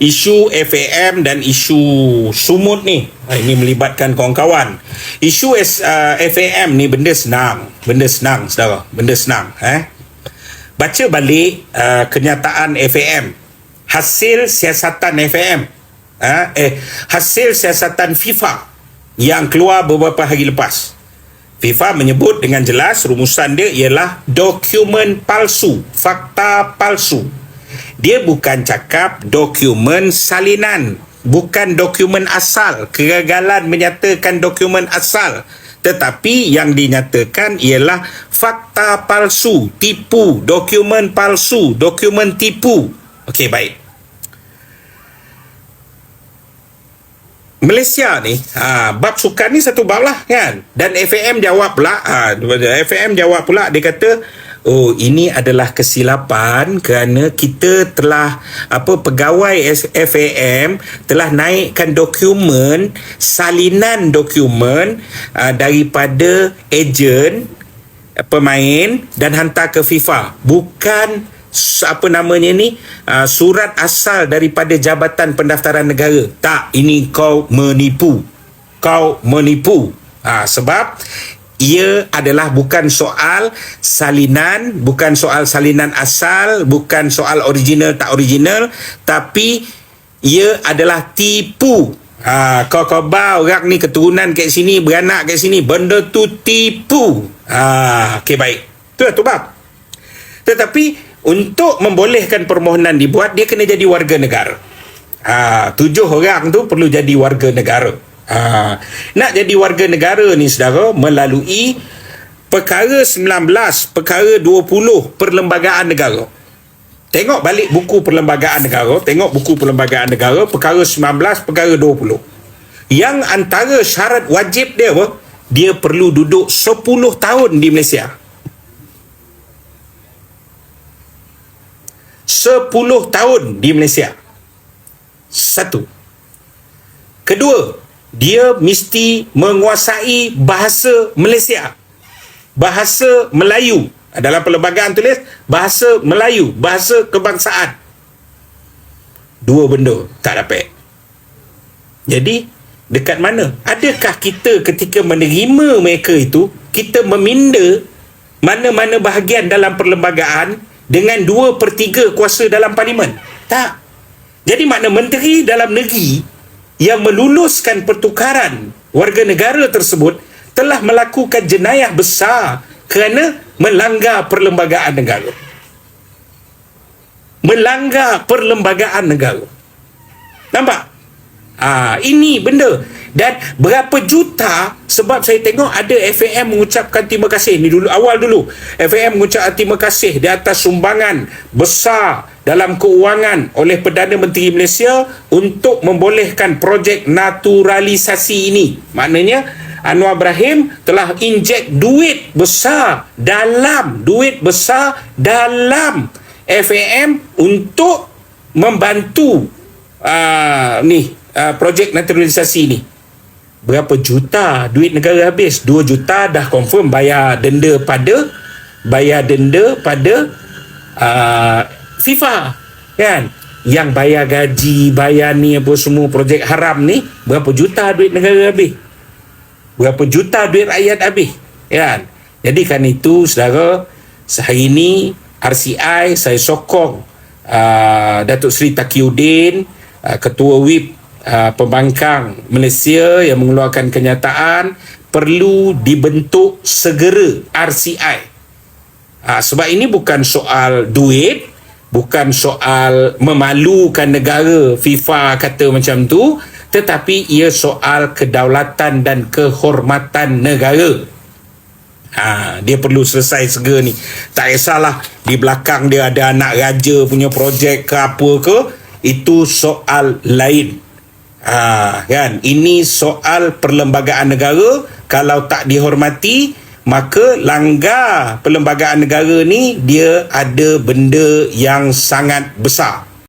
isu FAM dan isu sumut ni. Ah, ini melibatkan kawan-kawan. Isu uh, FAM ni benda senang. Benda senang saudara. Benda senang eh? Baca balik uh, kenyataan FAM hasil siasatan FAM uh, eh hasil siasatan FIFA yang keluar beberapa hari lepas. FIFA menyebut dengan jelas rumusan dia ialah dokumen palsu fakta palsu dia bukan cakap dokumen salinan. Bukan dokumen asal. Kegagalan menyatakan dokumen asal. Tetapi yang dinyatakan ialah fakta palsu tipu. Dokumen palsu dokumen tipu. Okey baik Malaysia ni ha, bab sukan ni satu bab lah kan? Dan FAM jawab pula ha, FAM jawab pula dia kata oh ini adalah kesilapan kerana kita telah apa pegawai FAM telah naikkan dokumen salinan dokumen uh, daripada ejen pemain dan hantar ke FIFA. Bukan apa namanya ni uh, surat asal daripada Jabatan Pendaftaran Negara. Tak ini kau menipu. Kau menipu. Ha, sebab ia adalah bukan soal salinan bukan soal salinan asal bukan soal original tak original tapi ia adalah tipu. Ha, kau kau bau orang ni keturunan kat sini beranak kat sini benda tu tipu. Ha, okey baik. Tu lah tu bab? Tetapi untuk membolehkan permohonan dibuat dia kena jadi warga negara. Ha, tujuh orang tu perlu jadi warga negara. Ha, nak jadi warga negara ni saudara melalui perkara 19, perkara 20 perlembagaan negara. Tengok balik buku perlembagaan negara, tengok buku perlembagaan negara perkara 19, perkara 20. Yang antara syarat wajib dia apa? Dia perlu duduk 10 tahun di Malaysia. 10 tahun di Malaysia. Satu. Kedua, dia mesti menguasai bahasa Malaysia. Bahasa Melayu. Dalam perlembagaan tulis bahasa Melayu, bahasa kebangsaan. Dua benda tak dapat. Jadi, dekat mana? Adakah kita ketika menerima mereka itu, kita meminda mana-mana bahagian dalam perlembagaan dengan dua per tiga kuasa dalam parlimen? Tak. Jadi makna menteri dalam negeri yang meluluskan pertukaran warga negara tersebut telah melakukan jenayah besar kerana melanggar perlembagaan negara. Melanggar perlembagaan negara. Nampak? Ah, ini benda dan berapa juta sebab saya tengok ada FAM mengucapkan terima kasih. Ni dulu awal dulu. FAM mengucapkan terima kasih di atas sumbangan besar dalam keuangan oleh Perdana Menteri Malaysia untuk membolehkan projek naturalisasi ini. Maknanya Anwar Ibrahim telah injek duit besar dalam duit besar dalam FAM untuk membantu uh, ni uh, projek naturalisasi ni berapa juta duit negara habis? 2 juta dah confirm bayar denda pada bayar denda pada uh, FIFA kan? Yang bayar gaji bayar ni apa semua projek haram ni berapa juta duit negara habis? Berapa juta duit rakyat habis kan? Jadi kan itu saudara hari ini RCI saya sokong uh, Datuk Seri Takiuddin uh, Ketua WIP uh, Pembangkang Malaysia yang mengeluarkan kenyataan perlu dibentuk segera RCI uh, sebab ini bukan soal duit bukan soal memalukan negara FIFA kata macam tu tetapi ia soal kedaulatan dan kehormatan negara Ha, dia perlu selesai segera ni. Tak kisahlah di belakang dia ada anak raja punya projek ke apa ke, itu soal lain. Ha, kan? Ini soal perlembagaan negara kalau tak dihormati maka langgar perlembagaan negara ni dia ada benda yang sangat besar.